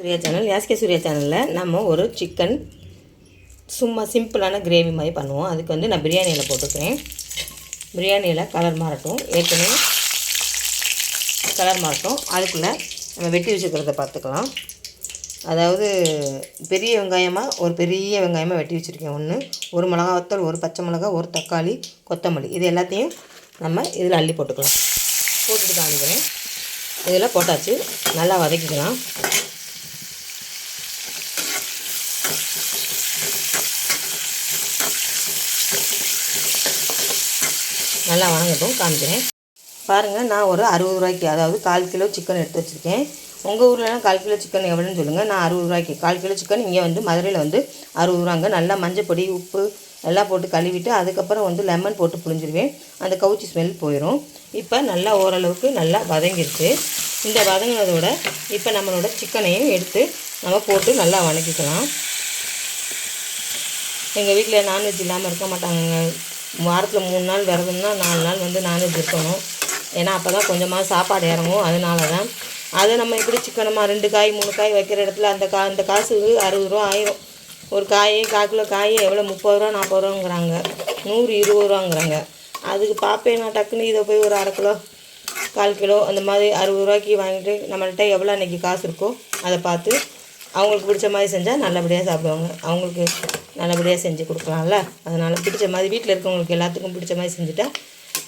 Surya channel SK Surya சேனலில் நம்ம ஒரு சிக்கன் சும்மா சிம்பிளான கிரேவி மாதிரி பண்ணுவோம். அதுக்கு வந்து நான் பிரியாணியில் போட்டுக்கிறேன். பிரியாணியில் கலர் மாறட்டும். ஏற்கனவே கலர் மாறட்டும். அதுக்குள்ளே நம்ம வெட்டி வச்சுக்கிறத பார்த்துக்கலாம். அதாவது பெரிய வெங்காயமாக ஒரு பெரிய வெங்காயமாக வெட்டி வச்சுருக்கேன். ஒன்று ஒரு மிளகா வத்தல் ஒரு பச்சை மிளகா ஒரு தக்காளி கொத்தமல்லி. இது எல்லாத்தையும் நம்ம இதில் அள்ளி போட்டுக்கலாம். போட்டுட்டு காமிக்கிறேன். இதில் போட்டாச்சு. நல்லா வதக்கிக்கலாம். நல்லா வணங்கட்டும் காமிக்கிறேன். பாருங்கள் நான் ஒரு அறுபது ரூபாய்க்கு அதாவது கால் கிலோ சிக்கன் எடுத்து வச்சுருக்கேன். உங்கள் ஊர்லலாம் கால் கிலோ சிக்கன் எவ்வளோன்னு சொல்லுங்கள் நான் அறுபது ரூபாய்க்கு கால் கிலோ சிக்கன் இங்கே வந்து மதுரையில் வந்து அறுபது ரூபாங்க. நல்லா மஞ்சப்பொடி உப்பு எல்லாம் போட்டு கழுவிட்டு அதுக்கப்புறம் வந்து லெமன் போட்டு புழிஞ்சிருவேன். அந்த கவுச்சி ஸ்மெல் போயிடும் இப்போ நல்லா ஓரளவுக்கு நல்லா வதங்கிருச்சு. இந்த வதங்கினதோட இப்போ நம்மளோட சிக்கனையும் எடுத்து நம்ம போட்டு நல்லா வணக்கிக்கலாம். எங்கள் வீட்டில் நான்வெஜ் இல்லாமல் இருக்க மாட்டாங்க வாரத்தில் மூணு நாள் விரதம்னா நாலு நாள் வந்து நான்வெஜ் இருக்கணும். ஏன்னா அப்போ தான் கொஞ்சமாக சாப்பாடு இறங்கும். அதனால தான் அதை நம்ம எப்படி சிக்கனமாக ரெண்டு காய் மூணு காய் வைக்கிற இடத்துல அந்த கா அந்த காசு அறுபது ரூபா ஆயிரும். ஒரு காய் கால் கிலோ காய் எவ்வளோ முப்பது ரூபா நாற்பது ரூபாங்கிறாங்க. நூறு இருபது ரூபாங்கிறாங்க. அதுக்கு பார்ப்பேன் நான் டக்குன்னு இதை போய் ஒரு அரை கிலோ கால் கிலோ அந்த மாதிரி அறுபது ரூபாய்க்கு வாங்கிட்டு நம்மள்கிட்ட எவ்வளோ அன்றைக்கி காசு இருக்கோ அதை பார்த்து அவங்களுக்கு பிடிச்ச மாதிரி செஞ்சால் நல்லபடியாக சாப்பிடுவாங்க. அவங்களுக்கு நல்லபடியாக செஞ்சு கொடுக்கலாம்ல. அதனால் பிடிச்ச மாதிரி வீட்டில் இருக்கவங்களுக்கு எல்லாத்துக்கும் பிடிச்ச மாதிரி செஞ்சுட்டா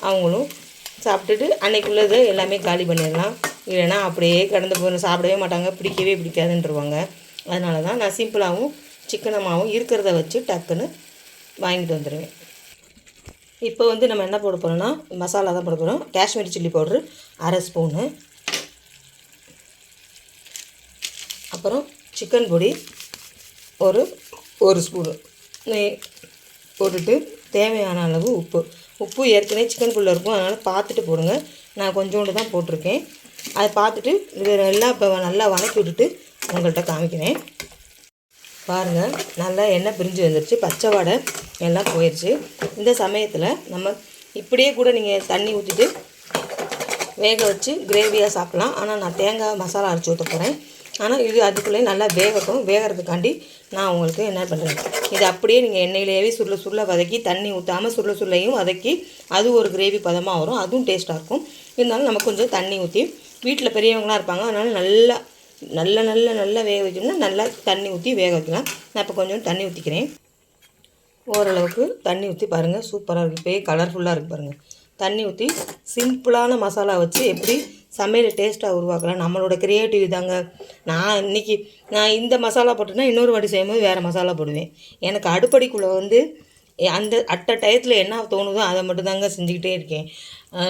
அவங்களும் சாப்பிட்டுட்டு அன்னைக்குள்ளது எல்லாமே காலி பண்ணிடலாம். இல்லைன்னா அப்படியே கடந்து போய் சாப்பிடவே மாட்டாங்க பிடிக்கவே பிடிக்காதுன்றவாங்க. அதனால தான் நான் சிம்பிளாகவும் சிக்கனமாகவும் இருக்கிறத வச்சு டக்குன்னு வாங்கிட்டு வந்துடுவேன் இப்போ வந்து நம்ம என்ன போட போகிறோம்னா மசாலா தான் போட போகிறோம் காஷ்மீரி சில்லி பவுட்ரு அரை ஸ்பூனு. அப்புறம் சிக்கன் பொடி ஒரு ஒரு ஸ்பூனு நெய் போட்டுட்டு தேவையான அளவு உப்பு. உப்பு ஏற்கனவே சிக்கன் குள்ளே இருக்கும் அதனால் பார்த்துட்டு போடுங்க. நான் கொஞ்சோண்டு தான் போட்டிருக்கேன். அதை பார்த்துட்டு இது நல்லா இப்போ நல்லா வதக்கி விட்டுட்டு உங்கள்கிட்ட காமிக்கிறேன். பாருங்கள் நல்லா எண்ணெய் பிரிஞ்சு வந்துருச்சு. பச்சை வடை எல்லாம் போயிடுச்சு இந்த சமயத்தில் நம்ம இப்படியே கூட நீங்கள் தண்ணி ஊற்றிட்டு வேக வச்சு கிரேவியாக சாப்பிட்லாம். ஆனால் நான் தேங்காய் மசாலா அரைச்சி ஊற்ற போகிறேன் ஆனால் இது அதுக்குள்ளேயே நல்லா வேகட்டும். வேகிறதுக்காண்டி நான் உங்களுக்கு என்ன பண்ணுறேன்? இது அப்படியே நீங்கள் எண்ணெயிலேயே சுருள சுருளை வதக்கி தண்ணி ஊற்றாமல் சுருள சுருளையும் வதக்கி அது ஒரு கிரேவி பதமாக வரும். அதுவும் டேஸ்ட்டாக இருக்கும். இருந்தாலும் நம்ம கொஞ்சம் தண்ணி ஊற்றி வீட்டில் பெரியவங்களாம் இருப்பாங்க. அதனால் நல்லா நல்ல நல்ல நல்லா வேக வைக்கணும்னா நல்லா தண்ணி ஊற்றி வேக வைக்கலாம். நான் இப்போ கொஞ்சம் தண்ணி ஊற்றிக்கிறேன் ஓரளவுக்கு தண்ணி ஊற்றி பாருங்கள் சூப்பராக இருக்குது இப்போயே கலர்ஃபுல்லாக இருக்குது பாருங்கள் தண்ணி ஊற்றி சிம்பிளான மசாலா வச்சு எப்படி சமையல் டேஸ்ட்டாக உருவாக்கலாம். நம்மளோட க்ரியேட்டிவ் தாங்க. நான் இன்றைக்கி நான் இந்த மசாலா போட்டேன்னா இன்னொரு வாட்டி செய்யும்போது வேறு மசாலா போடுவேன். எனக்கு அடுப்படிக்குள்ளே வந்து அந்த அட்ட டயத்தில் என்ன தோணுதோ அதை மட்டும்தாங்க செஞ்சுக்கிட்டே இருக்கேன்.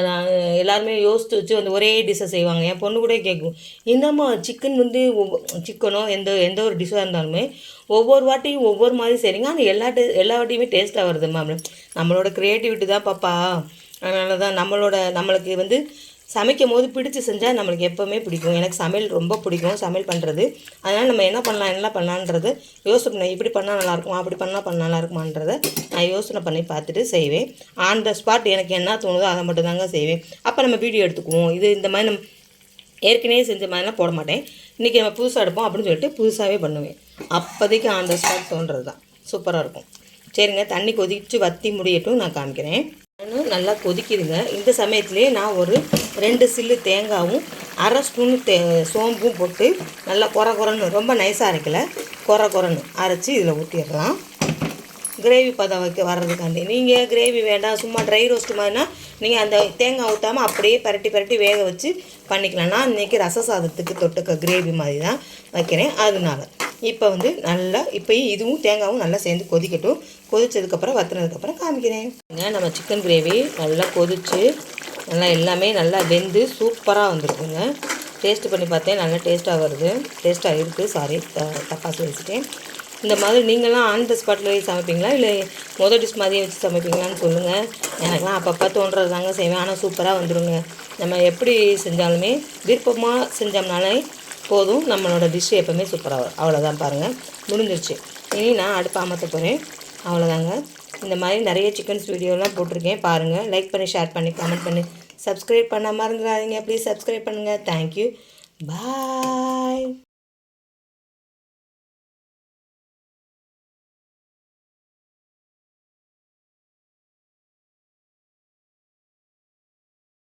நான் எல்லாருமே யோசித்து வச்சு அந்த ஒரே டிஷ்ஷை செய்வாங்க. என் பொண்ணு கூட கேட்கும் என்னம்மா சிக்கன் வந்து சிக்கனோ எந்த எந்த ஒரு டிஷ்ஷாக இருந்தாலுமே ஒவ்வொரு வாட்டியும் ஒவ்வொரு மாதிரி செய்கிறீங்க ஆனால் எல்லா டே எல்லா வாட்டியுமே டேஸ்ட்டாக வருதுமா நம்மளோட க்ரியேட்டிவிட்டி தான் பாப்பா. அதனால தான் நம்மளோட நம்மளுக்கு வந்து சமைக்கும் போது பிடிச்சி செஞ்சால் நம்மளுக்கு எப்போவுமே பிடிக்கும். எனக்கு சமையல் ரொம்ப பிடிக்கும் சமையல் பண்ணுறது அதனால் நம்ம என்ன பண்ணலாம் என்ன பண்ணலான்றது யோசனை பண்ண இப்படி பண்ணால் நல்லாயிருக்கும் அப்படி பண்ணால் பண்ண நல்லா இருக்குமான்றதை நான் யோசனை பண்ணி பார்த்துட்டு செய்வேன். ஆன் த ஸ்பாட் எனக்கு என்ன தோணுதோ அதை மட்டும் தாங்க செய்வேன். அப்போ நம்ம வீடியோ எடுத்துக்குவோம். இது இந்த மாதிரி நம்ம ஏற்கனவே செஞ்ச மாதிரிலாம் போட மாட்டேன். இன்றைக்கி நம்ம புதுசாக எடுப்போம் அப்படின்னு சொல்லிட்டு புதுசாகவே பண்ணுவேன். அப்போதைக்கு ஆன் த ஸ்பாட் தோன்றது தான் சூப்பராக இருக்கும். சரிங்க தண்ணி கொதிச்சு வத்தி முடியட்டும் நான் காமிக்கிறேன். நல்லா கொதிக்குதுங்க. இந்த சமயத்துலேயே நான் ஒரு ரெண்டு சில்லு தேங்காயும் அரை ஸ்பூன் தே சோம்பும் போட்டு நல்லா குறை குறைன்னு ரொம்ப நைஸாக அரைக்கல. குறை குறைன்னு அரைச்சி இதில் ஊற்றிடலாம் கிரேவி பதம் வைக்க வர்றதுக்காண்டி. நீங்கள் கிரேவி வேண்டாம் சும்மா ட்ரை ரோஸ்ட் மாதிரினா நீங்கள் அந்த தேங்காய் ஊற்றாமல் அப்படியே பரட்டி பரட்டி வேக வச்சு பண்ணிக்கலாம். நான் இன்றைக்கி ரச சாதத்துக்கு தொட்டுக்க கிரேவி மாதிரி தான் வைக்கிறேன். அதனால இப்போ வந்து நல்லா இப்போயும் இதுவும் தேங்காயும் நல்லா சேர்ந்து கொதிக்கட்டும். கொதிச்சதுக்கப்புறம் வத்துனதுக்கப்புறம் காமிக்கிறேன். நம்ம சிக்கன் கிரேவி நல்லா கொதிச்சு நல்லா எல்லாமே நல்லா வெந்து சூப்பராக வந்துருக்குங்க. டேஸ்ட் பண்ணி பார்த்தேன் நல்லா டேஸ்ட்டாக வருது. டேஸ்ட்டாக இருக்குது சாரி த தப்பாக சொல்லிச்சிட்டேன். இந்த மாதிரி நீங்களாம் ஆன் த ஸ்பாட்டில் சமைப்பீங்களா? இல்லை மொதல் டிஷ் மாதிரியே வச்சு சமைப்பீங்களான்னு சொல்லுங்கள் எனக்குலாம் அப்பப்போ தோன்றது தாங்க செய்வேன் ஆனால் சூப்பராக வந்துடுங்க நம்ம எப்படி செஞ்சாலுமே விருப்பமாக செஞ்சோம்னாலே போதும். நம்மளோட டிஷ் எப்போவுமே சூப்பராக வரும் அவ்வளோதான் பாருங்கள் முடிஞ்சிருச்சு. இனி நான் அடுப்பு அமர்த்த போகிறேன் அவ்வளோதாங்க இந்த மாதிரி நிறைய சிக்கன்ஸ் வீடியோலாம் போட்டிருக்கேன். பாருங்கள் லைக் பண்ணி ஷேர் பண்ணி கமெண்ட் பண்ணி சப்ஸ்கிரைப் பண்ண மறந்துடாதீங்க. ப்ளீஸ் சப்ஸ்கிரைப் பண்ணுங்கள் தேங்க்யூ பாய்